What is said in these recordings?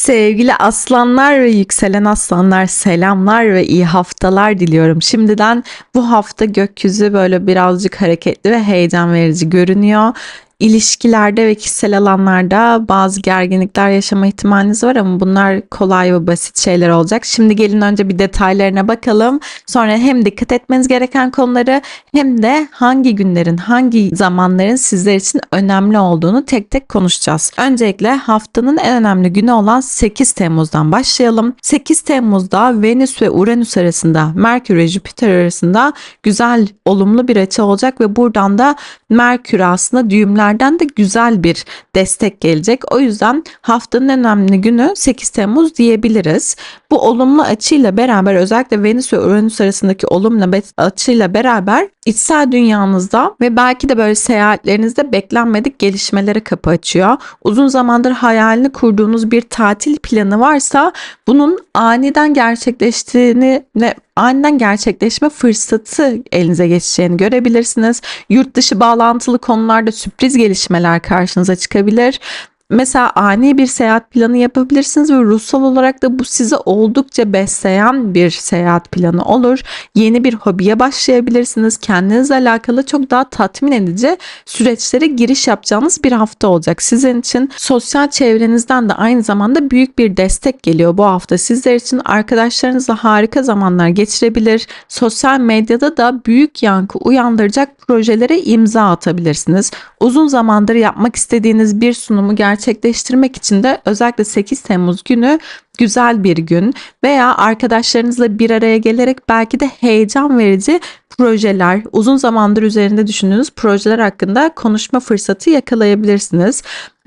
Sevgili aslanlar ve yükselen aslanlar selamlar ve iyi haftalar diliyorum. Şimdiden bu hafta gökyüzü böyle birazcık hareketli ve heyecan verici görünüyor. İlişkilerde ve kişisel alanlarda bazı gerginlikler yaşama ihtimaliniz var ama bunlar kolay ve basit şeyler olacak. Şimdi gelin önce bir detaylarına bakalım. Sonra hem dikkat etmeniz gereken konuları hem de hangi günlerin, hangi zamanların sizler için önemli olduğunu tek tek konuşacağız. Öncelikle haftanın en önemli günü olan 8 Temmuz'dan başlayalım. 8 Temmuz'da Venüs ve Uranüs arasında, Merkür ve Jüpiter arasında güzel, olumlu bir açı olacak ve buradan da Merkür aslında düğümlerden de güzel bir destek gelecek. O yüzden haftanın önemli günü 8 Temmuz diyebiliriz. Bu olumlu açıyla beraber özellikle Venüs ve Uranüs arasındaki olumlu açıyla beraber içsel dünyanızda ve belki de böyle seyahatlerinizde beklenmedik gelişmelere kapı açıyor. Uzun zamandır hayalini kurduğunuz bir tatil planı varsa bunun aniden gerçekleştiğini ve aniden gerçekleşme fırsatı elinize geçeceğini görebilirsiniz. Yurt dışı bağlantılı konularda sürpriz gelişmeler karşınıza çıkabilir. Mesela ani bir seyahat planı yapabilirsiniz ve ruhsal olarak da bu sizi oldukça besleyen bir seyahat planı olur. Yeni bir hobiye başlayabilirsiniz. Kendinizle alakalı çok daha tatmin edici süreçlere giriş yapacağınız bir hafta olacak sizin için. Sosyal çevrenizden de aynı zamanda büyük bir destek geliyor bu hafta sizler için. Arkadaşlarınızla harika zamanlar geçirebilir. Sosyal medyada da büyük yankı uyandıracak projelere imza atabilirsiniz. Uzun zamandır yapmak istediğiniz bir sunumu gerçekleştirmek için de özellikle 8 Temmuz günü güzel bir gün veya arkadaşlarınızla bir araya gelerek belki de heyecan verici projeler, uzun zamandır üzerinde düşündüğünüz projeler hakkında konuşma fırsatı yakalayabilirsiniz.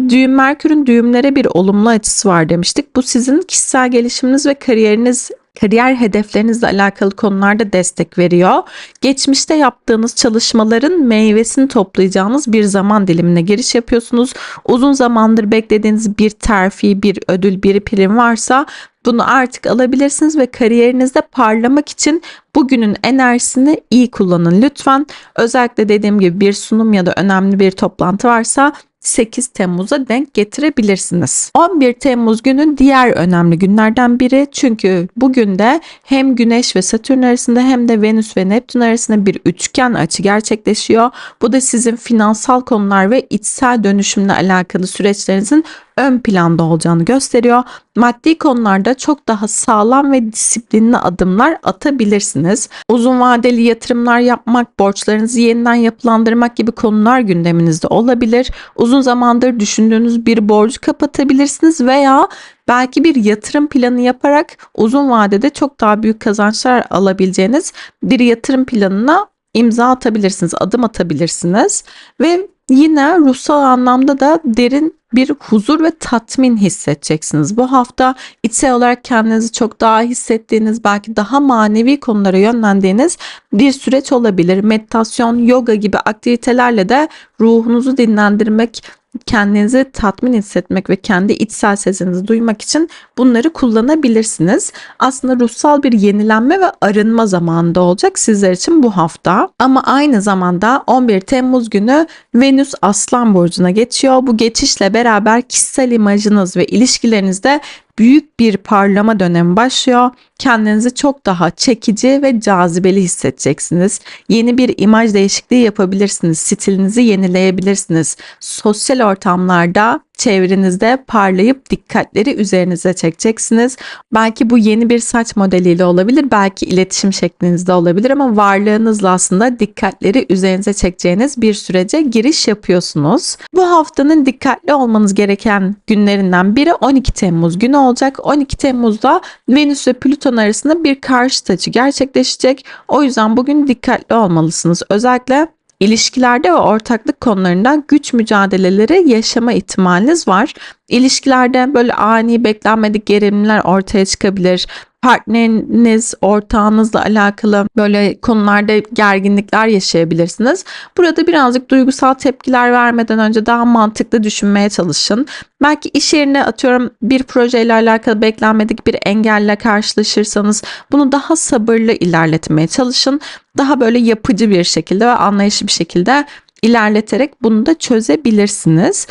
Düğüm Merkür'ün düğümlere bir olumlu açısı var demiştik. Bu sizin kişisel gelişiminiz ve kariyeriniz kariyer hedeflerinizle alakalı konularda destek veriyor. Geçmişte yaptığınız çalışmaların meyvesini toplayacağınız bir zaman dilimine giriş yapıyorsunuz. Uzun zamandır beklediğiniz bir terfi, bir ödül, bir prim varsa bunu artık alabilirsiniz ve kariyerinizde parlamak için bugünün enerjisini iyi kullanın lütfen. Özellikle dediğim gibi bir sunum ya da önemli bir toplantı varsa 8 Temmuz'a denk getirebilirsiniz. 11 Temmuz günü diğer önemli günlerden biri çünkü bugün de hem Güneş ve Satürn arasında hem de Venüs ve Neptün arasında bir üçgen açı gerçekleşiyor. Bu da sizin finansal konular ve içsel dönüşümle alakalı süreçlerinizin ön planda olacağını gösteriyor. Maddi konularda çok daha sağlam ve disiplinli adımlar atabilirsiniz. Uzun vadeli yatırımlar yapmak, borçlarınızı yeniden yapılandırmak gibi konular gündeminizde olabilir. Uzun zamandır düşündüğünüz bir borcu kapatabilirsiniz veya belki bir yatırım planı yaparak uzun vadede çok daha büyük kazançlar alabileceğiniz bir yatırım planına imza atabilirsiniz, adım atabilirsiniz ve yine ruhsal anlamda da derin bir huzur ve tatmin hissedeceksiniz. Bu hafta içsel olarak kendinizi çok daha hissettiğiniz, belki daha manevi konulara yönlendiğiniz bir süreç olabilir. Meditasyon, yoga gibi aktivitelerle de ruhunuzu dinlendirmek, kendinizi tatmin hissetmek ve kendi içsel sesinizi duymak için bunları kullanabilirsiniz. Aslında ruhsal bir yenilenme ve arınma zamanında olacak sizler için bu hafta. Ama aynı zamanda 11 Temmuz günü Venüs Aslan burcuna geçiyor. Bu geçişle beraber kişisel imajınız ve ilişkilerinizde büyük bir parlama dönemi başlıyor. Kendinizi çok daha çekici ve cazibeli hissedeceksiniz. Yeni bir imaj değişikliği yapabilirsiniz. Stilinizi yenileyebilirsiniz. Sosyal ortamlarda çevrenizde parlayıp dikkatleri üzerinize çekeceksiniz. Belki bu yeni bir saç modeliyle olabilir, belki iletişim şeklinizde olabilir ama varlığınızla aslında dikkatleri üzerinize çekeceğiniz bir sürece giriş yapıyorsunuz. Bu haftanın dikkatli olmanız gereken günlerinden biri 12 Temmuz günü olacak. 12 Temmuz'da Venüs ve Plüton arasında bir karşı açı gerçekleşecek. O yüzden bugün dikkatli olmalısınız. Özellikle İlişkilerde ve ortaklık konularında güç mücadeleleri yaşama ihtimaliniz var. İlişkilerde böyle ani beklenmedik gerilimler ortaya çıkabilir partneriniz, ortağınızla alakalı böyle konularda gerginlikler yaşayabilirsiniz. Burada birazcık duygusal tepkiler vermeden önce daha mantıklı düşünmeye çalışın. Belki iş yerine atıyorum bir projeyle alakalı beklenmedik bir engelle karşılaşırsanız bunu daha sabırlı ilerletmeye çalışın. Daha böyle yapıcı bir şekilde ve anlayışlı bir şekilde ilerleterek bunu da çözebilirsiniz.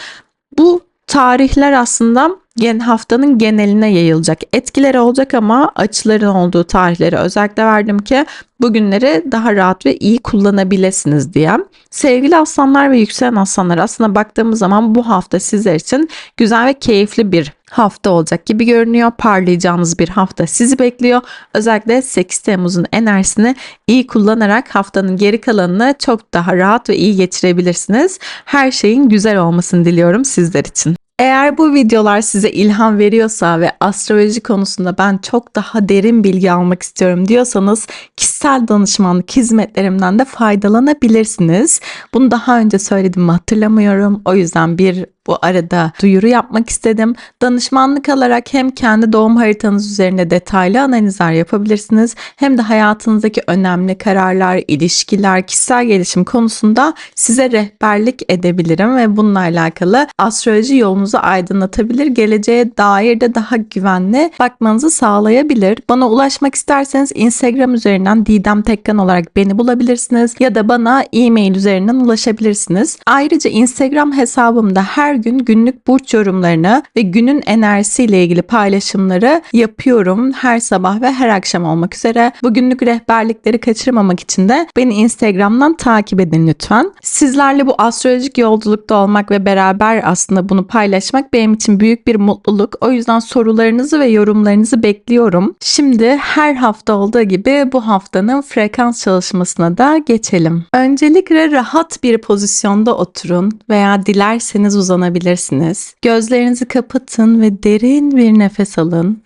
Bu tarihler aslında gen haftanın geneline yayılacak. Etkileri olacak ama açıların olduğu tarihleri özellikle verdim ki bugünleri daha rahat ve iyi kullanabilirsiniz diye. Sevgili aslanlar ve yükselen aslanlar aslında baktığımız zaman bu hafta sizler için güzel ve keyifli bir hafta olacak gibi görünüyor. Parlayacağınız bir hafta sizi bekliyor. Özellikle 8 Temmuz'un enerjisini iyi kullanarak haftanın geri kalanını çok daha rahat ve iyi geçirebilirsiniz. Her şeyin güzel olmasını diliyorum sizler için. Eğer bu videolar size ilham veriyorsa ve astroloji konusunda ben çok daha derin bilgi almak istiyorum diyorsanız kişisel danışmanlık hizmetlerimden de faydalanabilirsiniz. Bunu daha önce söyledim hatırlamıyorum. O yüzden bir bu arada duyuru yapmak istedim. Danışmanlık alarak hem kendi doğum haritanız üzerinde detaylı analizler yapabilirsiniz hem de hayatınızdaki önemli kararlar, ilişkiler, kişisel gelişim konusunda size rehberlik edebilirim ve bununla alakalı astroloji yolunuzu aydınlatabilir, geleceğe dair de daha güvenli bakmanızı sağlayabilir. Bana ulaşmak isterseniz Instagram üzerinden Didem Tekkan olarak beni bulabilirsiniz ya da bana e-mail üzerinden ulaşabilirsiniz. Ayrıca Instagram hesabımda her gün günlük burç yorumlarını ve günün enerjisiyle ilgili paylaşımları yapıyorum. Her sabah ve her akşam olmak üzere. Bu günlük rehberlikleri kaçırmamak için de beni Instagram'dan takip edin lütfen. Sizlerle bu astrolojik yolculukta olmak ve beraber aslında bunu paylaşmak benim için büyük bir mutluluk. O yüzden sorularınızı ve yorumlarınızı bekliyorum. Şimdi her hafta olduğu gibi bu haftanın frekans çalışmasına da geçelim. Öncelikle rahat bir pozisyonda oturun veya dilerseniz uzanabilirsiniz. Gözlerinizi kapatın ve derin bir nefes alın.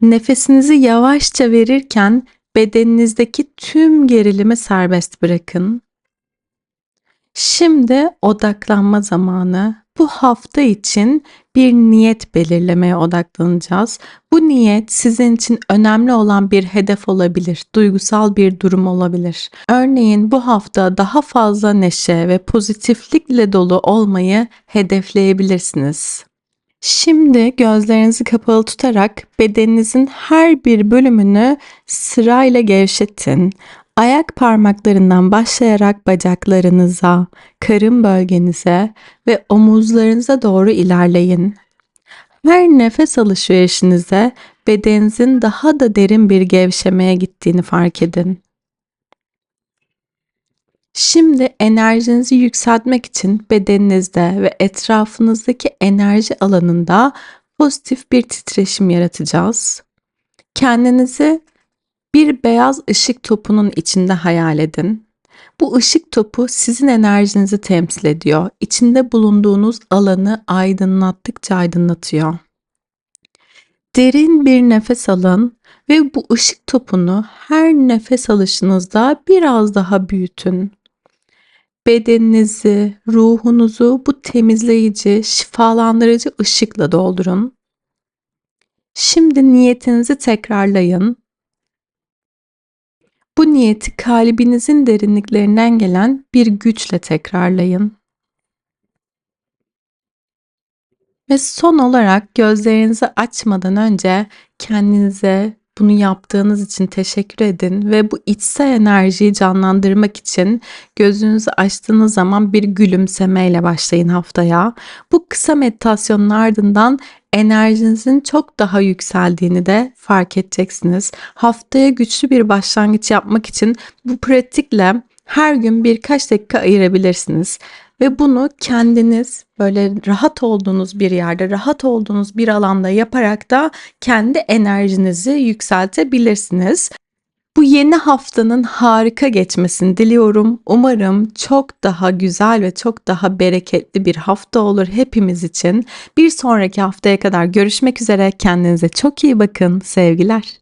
Nefesinizi yavaşça verirken bedeninizdeki tüm gerilimi serbest bırakın. Şimdi odaklanma zamanı. Bu hafta için bir niyet belirlemeye odaklanacağız. Bu niyet sizin için önemli olan bir hedef olabilir, duygusal bir durum olabilir. Örneğin bu hafta daha fazla neşe ve pozitiflikle dolu olmayı hedefleyebilirsiniz. Şimdi gözlerinizi kapalı tutarak bedeninizin her bir bölümünü sırayla gevşetin. Ayak parmaklarından başlayarak bacaklarınıza, karın bölgenize ve omuzlarınıza doğru ilerleyin. Her nefes alışverişinize bedeninizin daha da derin bir gevşemeye gittiğini fark edin. Şimdi enerjinizi yükseltmek için bedeninizde ve etrafınızdaki enerji alanında pozitif bir titreşim yaratacağız. Kendinizi bir beyaz ışık topunun içinde hayal edin. Bu ışık topu sizin enerjinizi temsil ediyor. İçinde bulunduğunuz alanı aydınlattıkça aydınlatıyor. Derin bir nefes alın ve bu ışık topunu her nefes alışınızda biraz daha büyütün. Bedeninizi, ruhunuzu bu temizleyici, şifalandırıcı ışıkla doldurun. Şimdi niyetinizi tekrarlayın bu niyeti kalbinizin derinliklerinden gelen bir güçle tekrarlayın. Ve son olarak gözlerinizi açmadan önce kendinize bunu yaptığınız için teşekkür edin ve bu içsel enerjiyi canlandırmak için gözünüzü açtığınız zaman bir gülümsemeyle başlayın haftaya. Bu kısa meditasyonun ardından enerjinizin çok daha yükseldiğini de fark edeceksiniz. Haftaya güçlü bir başlangıç yapmak için bu pratikle her gün birkaç dakika ayırabilirsiniz ve bunu kendiniz böyle rahat olduğunuz bir yerde, rahat olduğunuz bir alanda yaparak da kendi enerjinizi yükseltebilirsiniz. Bu yeni haftanın harika geçmesini diliyorum. Umarım çok daha güzel ve çok daha bereketli bir hafta olur hepimiz için. Bir sonraki haftaya kadar görüşmek üzere. Kendinize çok iyi bakın. Sevgiler.